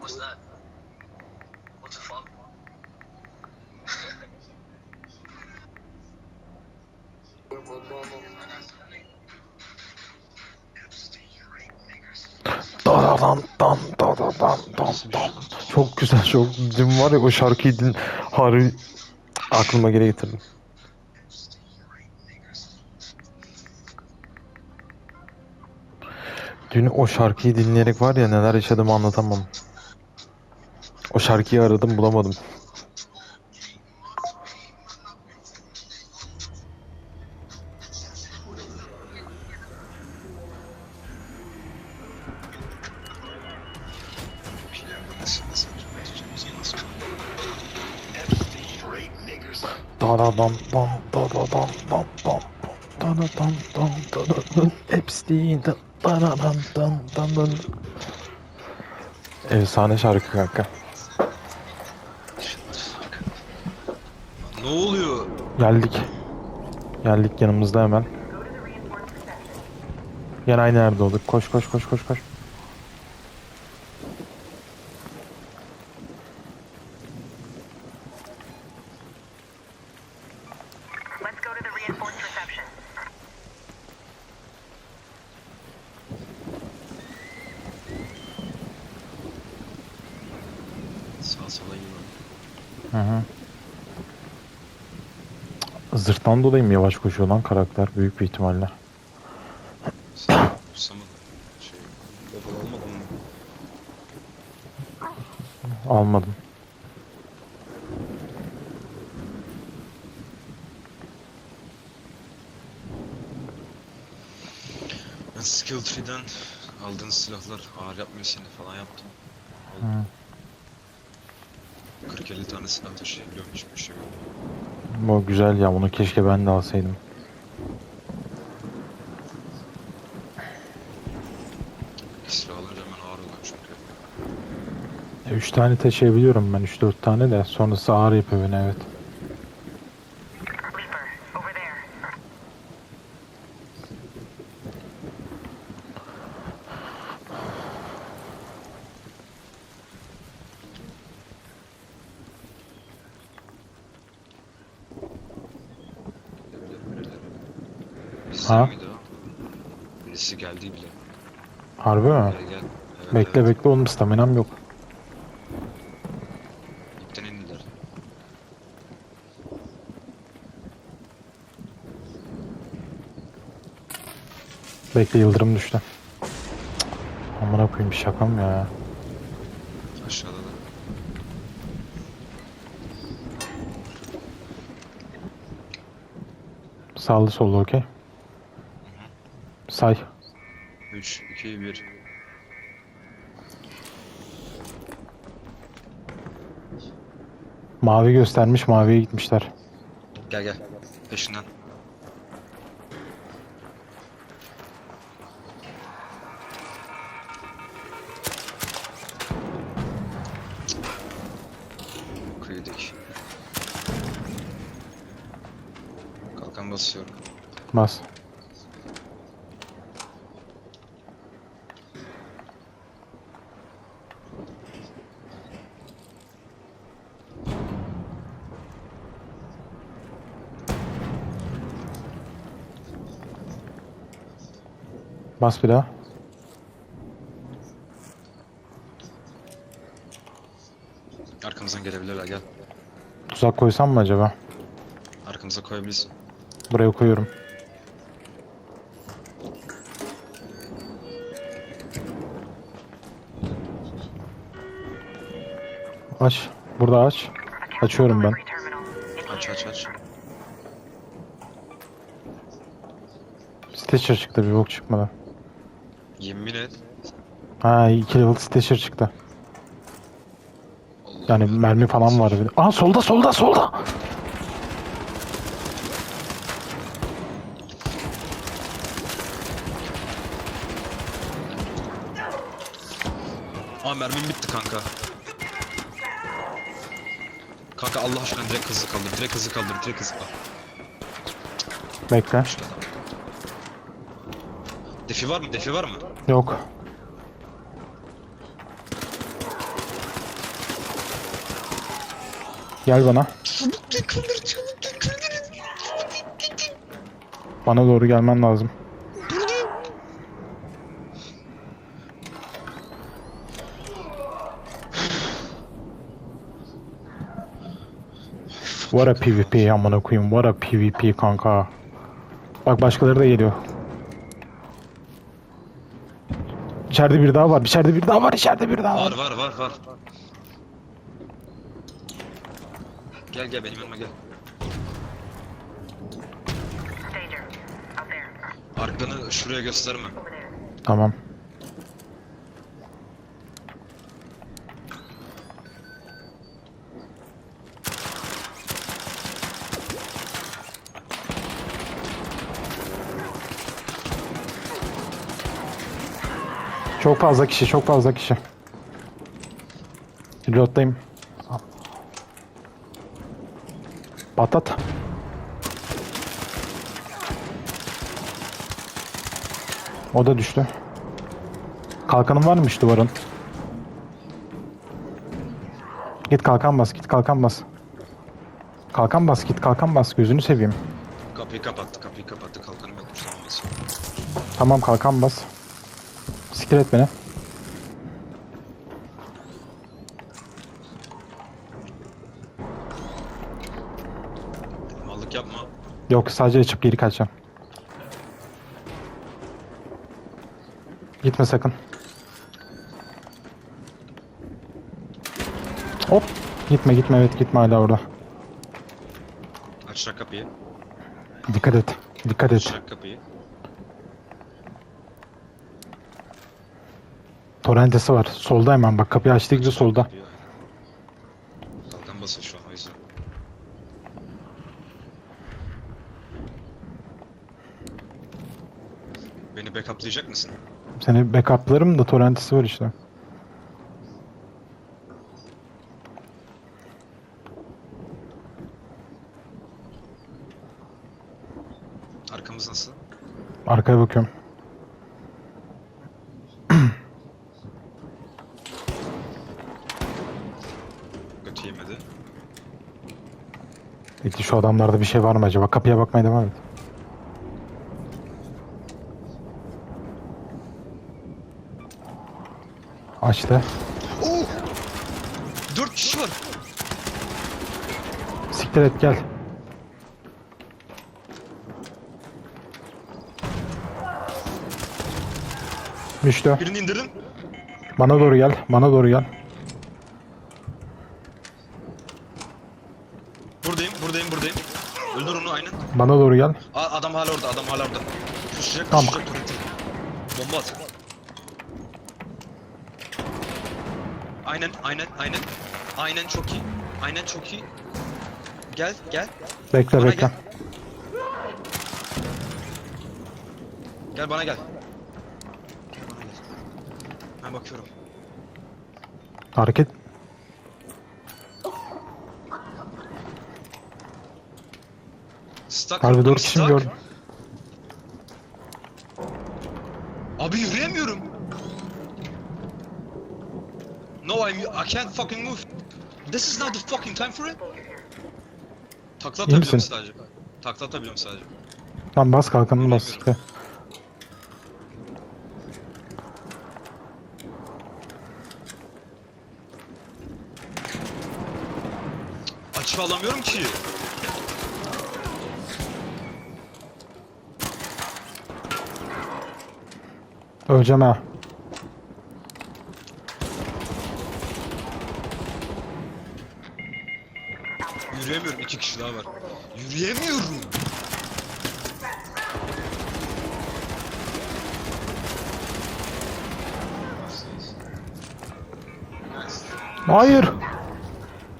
What's that? What the fuck? Daradan dan daradan dan dan. Çok güzel çok. Dün var ya o şarkıyı din harbi aklıma geri getirdim. Dün o şarkıyı dinleyerek var ya neler yaşadığımı anlatamam. O şarkıyı aradım bulamadım. Daradan dan daradan dan dan daradan dan daradan Epstein daradan dan dan dan Efsane şarkı kanka. Ne oluyor? Geldik. Geldik yanımızda hemen. Gene aynı yerde olduk. Koş koş koş koş koş. Hı hı. Zırhtan dolayı mı yavaş koşuyor lan karakter büyük bir ihtimalle. Sen. Şey, level almadın mı? Almadım. Ben skill tree'den aldığın silahlar ağır yapmıyor seni falan yaptım. Hı. Aldım. 40-50 tane silah taşıyabiliyorum hiçbir şey yok. Güzel ya bunu keşke ben de alsaydım. Silah alınca hemen ağır oluyor çünkü. 3 tane taşıyabiliyorum ben 3-4 tane de sonrası ağır yapıyor beni evet. Harbi mi? Gel gel. Evet, Bekle evet. bekle oğlum staminam yok. İpten indiler. Bekle yıldırım düştü. Amına koyayım bir şaka mı ya? Aşağıda da. Sağlı sollu okey. Say. 3, 2, 1. Mavi göstermiş maviye gitmişler. Gel gel. Peşinden. Kıydık. Kalkan basıyorum. Bas. Bas bir daha. Arkamızdan gelebilirler gel. Tuzak koysam mı acaba? Arkamıza koyabilirsin. Buraya koyuyorum. Aç. Burada aç. Açıyorum ben. Aç aç aç. Stitcher çıktı bir bok çıkmadı. Yemin et. Ha 2 level Stitcher çıktı. Allah Yani Allah. mermi falan var. bir de. Aa solda solda solda. Aa mermim bitti kanka. Kanka Allah aşkına direkt hızlı kaldır. Direkt hızlı kaldır. Direkt hızlı kaldır. Bekle. Defi var mı? Defi var mı? Yok. Gel bana. Bana doğru gelmen lazım. What a PvP amına koyayım. What a PvP kanka. Bak başkaları da geliyor. İçeride bir daha var. İçeride bir daha var. İçeride bir daha var. Var var var var. Gel gel benim yanıma gel. Arkanı şuraya gösterme. Tamam. Çok fazla kişi, çok fazla kişi. Reload'dayım. Patlat. O da düştü. Kalkanın varmış duvarın. Git kalkan bas, git kalkan bas. Kalkan bas, git kalkan bas. Gözünü seveyim. Kapıyı kapattı, kapıyı kapattı. Kalkanım yokmuş sanmaz. Tamam kalkan bas. Siktir et beni. Mallık yapma. Yok sadece açıp geri kaçacağım. Gitme sakın. Hop. Gitme gitme evet gitme hala orada. Açacak kapıyı. Dikkat et. Dikkat et. Açacak kapıyı. Torrentesi var. Solda hemen bak kapıyı gibi solda. Kalkan basıyor şu an o yüzden. Beni backuplayacak mısın? Seni backuplarım da torrentesi var işte. Arkamız nasıl? Arkaya bakıyorum. Peki şu adamlarda bir şey var mı acaba? Kapıya bakmaya devam et. Açtı. Oh! Dört kişi var. Siktir et gel. Düştü. Birini indirdim. Bana doğru gel. Bana doğru gel. Buradayım, buradayım, buradayım. Öldür onu aynen. Bana doğru gel. Aa, adam hala orada, adam hala orada. Koşacak, Tamam. koşacak turreti. Bomba at. Aynen, aynen, aynen. Aynen çok iyi. Aynen çok iyi. Gel, gel. Bekle Bana bekle. gel. Gel bana gel. Gel bana gel. Ben bakıyorum. Hareket. Stuck. Harbi dört kişi mi gördün? Abi yürüyemiyorum. No, I'm, I can't fucking move. This is not the fucking time for it. Takla İyi atabiliyorum misin? sadece. Takla atabiliyorum sadece. Lan bas kalkanını bas. İşte. Açı alamıyorum ki. Öleceğim ha. Yürüyemiyorum. iki kişi daha var. Yürüyemiyorum. Hayır.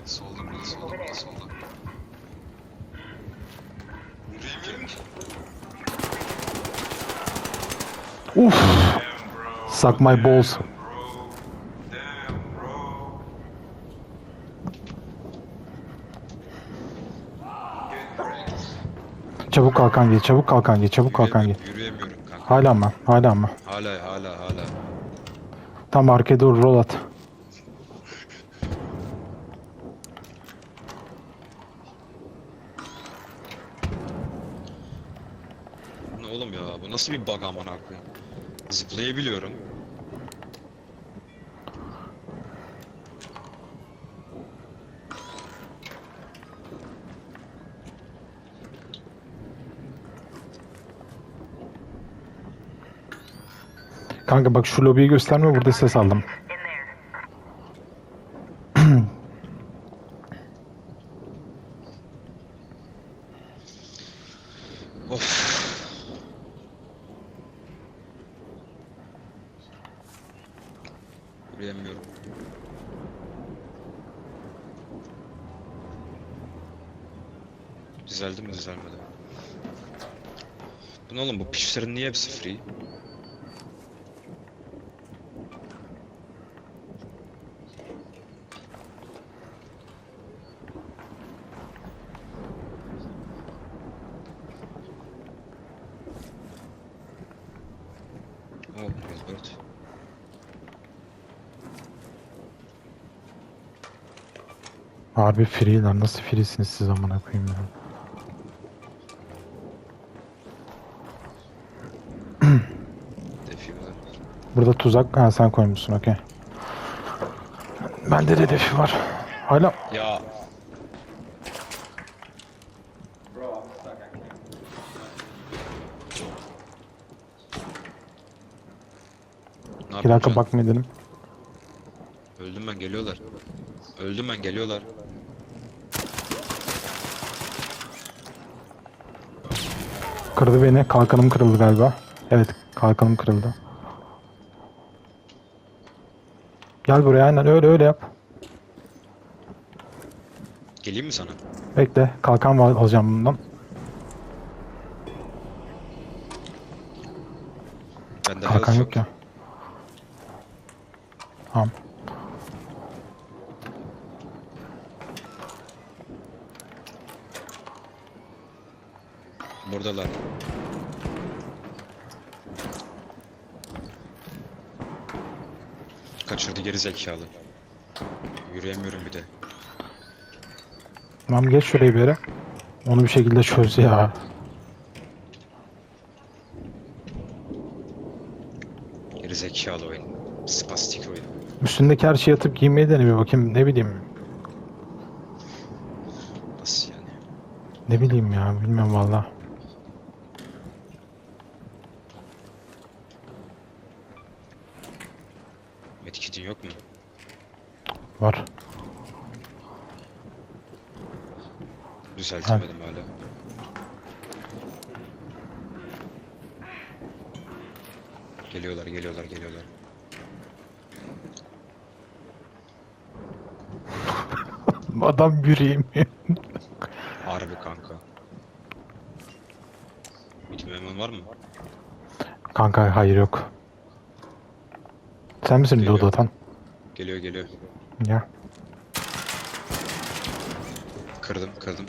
Solda burada, solda burada, solda. Yürüyemiyorum ki. Uf. Suck my balls. Çabuk kalkan giy, çabuk kalkan giy, çabuk kalkan. Yürüyemiyorum, kanka. Hala mı? Hala mı? Hala hala hala. Tam arkaya doğru rol at. Ne oğlum ya? Bu nasıl bir bug amına koyayım? Zıplayabiliyorum. Kanka bak şu lobiyi gösterme burada ses aldım. Of. Yürüyemiyorum. Düzeldi mi düzelmedi mi? Bu ne oğlum bu pişlerin niye hepsi free? Oh, Gilbert. Harbi free'ler nasıl free'siniz siz amına koyayım ya. Defi var. Burada tuzak ha sen koymuşsun okey. Bende de defi var. Hala Ya bir dakika yapacaksın? bakmayın dedim. Öldüm ben geliyorlar. Öldüm ben geliyorlar. Kırdı beni. Kalkanım kırıldı galiba. Evet kalkanım kırıldı. Gel buraya aynen öyle öyle yap. Geleyim mi sana? Bekle kalkan var alacağım bundan. Bende Kalkan yok ya. Tamam. Buradalar. Kaçırdı geri zekalı. Yürüyemiyorum bir de. Tamam geç şuraya bir yere. Onu bir şekilde çöz ya. Geri zekalı oyun. Spastik oyun. Üstündeki her şeyi atıp giymeye dene bir bakayım ne bileyim. Nasıl yani? Ne bileyim ya bilmiyorum valla. Medkit'in yok mu? Var. Düzeltemedim hala. Geliyorlar, geliyorlar, geliyorlar. Adam yürüyemiyor. Harbi kanka. Bitim hemen var mı? Kanka hayır yok. Sen misin Geliyor. loot atan? Geliyor, geliyor. Ya. Kırdım, kırdım.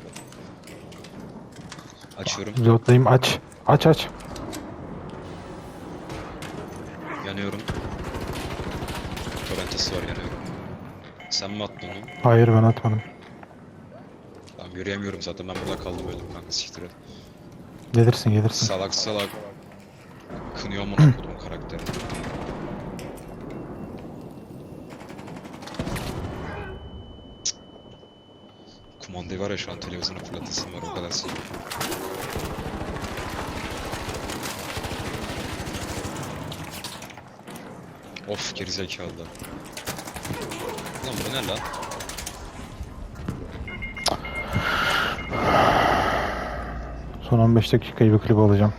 Açıyorum, Lootlayayım aç. Aç aç. yanıyorum. Torrentası var, yanıyorum. Sen mi attın onu? Hayır ben atmadım. Tamam yürüyemiyorum zaten, ben burada kaldım öldüm kanka siktir et. Gelirsin gelirsin. Salak salak. Kınıyor mu okudum karakteri. Kumandayı var ya şu an televizyonu fırlatasım var o kadar sil. Of gerizekalı. Bu ne lan? Son 15 dakikayı bir klip alacağım.